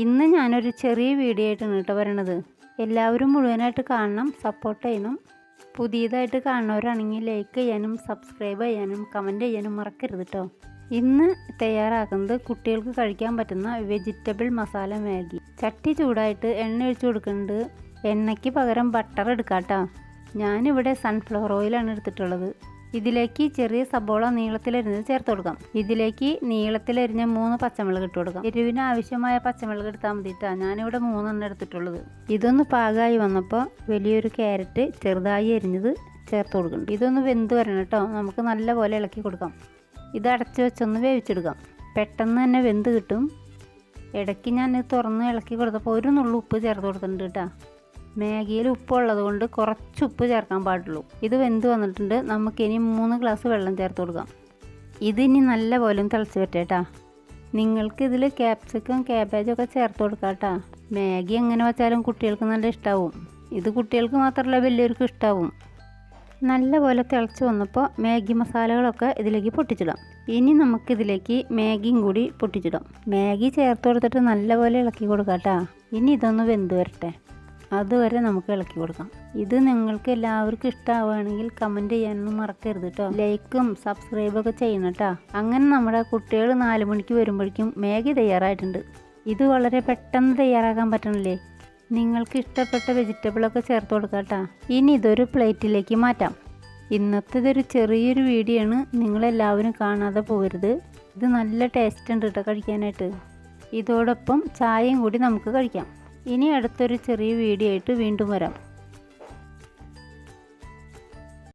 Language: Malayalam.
ഇന്ന് ഞാനൊരു ചെറിയ വീഡിയോ ആയിട്ടാണ് കേട്ടോ വരണത് എല്ലാവരും മുഴുവനായിട്ട് കാണണം സപ്പോർട്ട് ചെയ്യണം. പുതിയതായിട്ട് കാണുന്നവരാണെങ്കിൽ ലൈക്ക് ചെയ്യാനും സബ്സ്ക്രൈബ് ചെയ്യാനും കമന്റ് ചെയ്യാനും മറക്കരുത് കേട്ടോ ഇന്ന് തയ്യാറാക്കുന്നത് കുട്ടികൾക്ക് കഴിക്കാൻ പറ്റുന്ന വെജിറ്റബിൾ മസാല മാഗി. ചട്ടി ചൂടായിട്ട് എണ്ണ ഒഴിച്ചു കൊടുക്കുന്നുണ്ട്. എണ്ണയ്ക്ക് പകരം ബട്ടർ എടുക്കാം കേട്ടോ ഞാനിവിടെ സൺഫ്ലവർ ഓയിലാണ് എടുത്തിട്ടുള്ളത്. ഇതിലേക്ക് ചെറിയ സബോള നീളത്തിലരിഞ്ഞ് ചേർത്ത് കൊടുക്കാം. ഇതിലേക്ക് നീളത്തിലരിഞ്ഞ മൂന്ന് പച്ചമുളക് ഇട്ട് കൊടുക്കാം. എരിവിന് ആവശ്യമായ പച്ചമുളക് എടുത്താൽ മതിട്ടാ ഞാനിവിടെ മൂന്നെണ്ണം എടുത്തിട്ടുള്ളത്. ഇതൊന്ന് പാകമായി വന്നപ്പോൾ വലിയൊരു ക്യാരറ്റ് ചെറുതായി എരിഞ്ഞത് ചേർത്ത് കൊടുക്കണം ഇതൊന്ന് വെന്ത് വരണം കേട്ടോ നമുക്ക് നല്ലപോലെ ഇളക്കി കൊടുക്കാം. ഇത് അടച്ച് വെച്ചൊന്ന് വേവിച്ചെടുക്കാം. പെട്ടെന്ന് തന്നെ വെന്ത് കിട്ടും. ഇടയ്ക്ക് ഞാൻ തുറന്ന് ഇളക്കി കൊടുത്തപ്പോൾ ഒരു നുള്ളു ഉപ്പ് ചേർത്ത് കൊടുത്തിട്ടുണ്ട് കേട്ടോ മാഗിയിൽ ഉപ്പുള്ളത് കൊണ്ട് കുറച്ച് ഉപ്പ് ചേർക്കാൻ പാടുള്ളൂ. ഇത് വെന്ത് വന്നിട്ടുണ്ട്. നമുക്കിനി മൂന്ന് ഗ്ലാസ് വെള്ളം ചേർത്ത് കൊടുക്കാം. ഇതിനി നല്ല പോലെ തിളച്ച് പറ്റേട്ടാ നിങ്ങൾക്ക് ഇതിൽ ക്യാപ്സിക്കം ക്യാബേജും ഒക്കെ ചേർത്ത് കൊടുക്കാം കേട്ടാ മാഗി എങ്ങനെ വെച്ചാലും കുട്ടികൾക്ക് നല്ല ഇഷ്ടാവും. ഇത് കുട്ടികൾക്ക് മാത്രമല്ല വലിയവർക്കും ഇഷ്ടാവും. നല്ല പോലെ തിളച്ച് വന്നപ്പോൾ മാഗി മസാലകളൊക്കെ ഇതിലേക്ക് പൊട്ടിച്ചിടാം. ഇനി നമുക്കിതിലേക്ക് മാഗിയും കൂടി പൊട്ടിച്ചിടാം. മാഗി ചേർത്ത് കൊടുത്തിട്ട് നല്ല പോലെ ഇളക്കി കൊടുക്കാം കേട്ടോ ഇനി ഇതൊന്ന് വെന്ത് വരട്ടെ. അതുവരെ നമുക്ക് ഇളക്കി കൊടുക്കാം. ഇത് നിങ്ങൾക്ക് എല്ലാവർക്കും ഇഷ്ടമാവുകയാണെങ്കിൽ കമന്റ് ചെയ്യാനൊന്നും മറക്കരുത് കേട്ടോ ലൈക്കും സബ്സ്ക്രൈബും ഒക്കെ ചെയ്യണം കേട്ടോ അങ്ങനെ നമ്മുടെ കുട്ടികൾ നാല് മണിക്ക് വരുമ്പോഴേക്കും മാഗി തയ്യാറായിട്ടുണ്ട്. ഇത് വളരെ പെട്ടെന്ന് തയ്യാറാക്കാൻ പറ്റണില്ലേ? നിങ്ങൾക്ക് ഇഷ്ടപ്പെട്ട വെജിറ്റബിളൊക്കെ ചേർത്ത് കൊടുക്കാം കേട്ടോ ഇനി ഇതൊരു പ്ലേറ്റിലേക്ക് മാറ്റാം. ഇന്നത്തെ ഇതൊരു ചെറിയൊരു വീഡിയോ ആണ്. നിങ്ങളെല്ലാവരും കാണാതെ പോകരുത്. ഇത് നല്ല ടേസ്റ്റ് ഉണ്ട് കേട്ടോ കഴിക്കാനായിട്ട്. ഇതോടൊപ്പം ചായയും കൂടി നമുക്ക് കഴിക്കാം. ഇനി അടുത്തൊരു ചെറിയ വീഡിയോ ആയിട്ട് വീണ്ടും വരാം.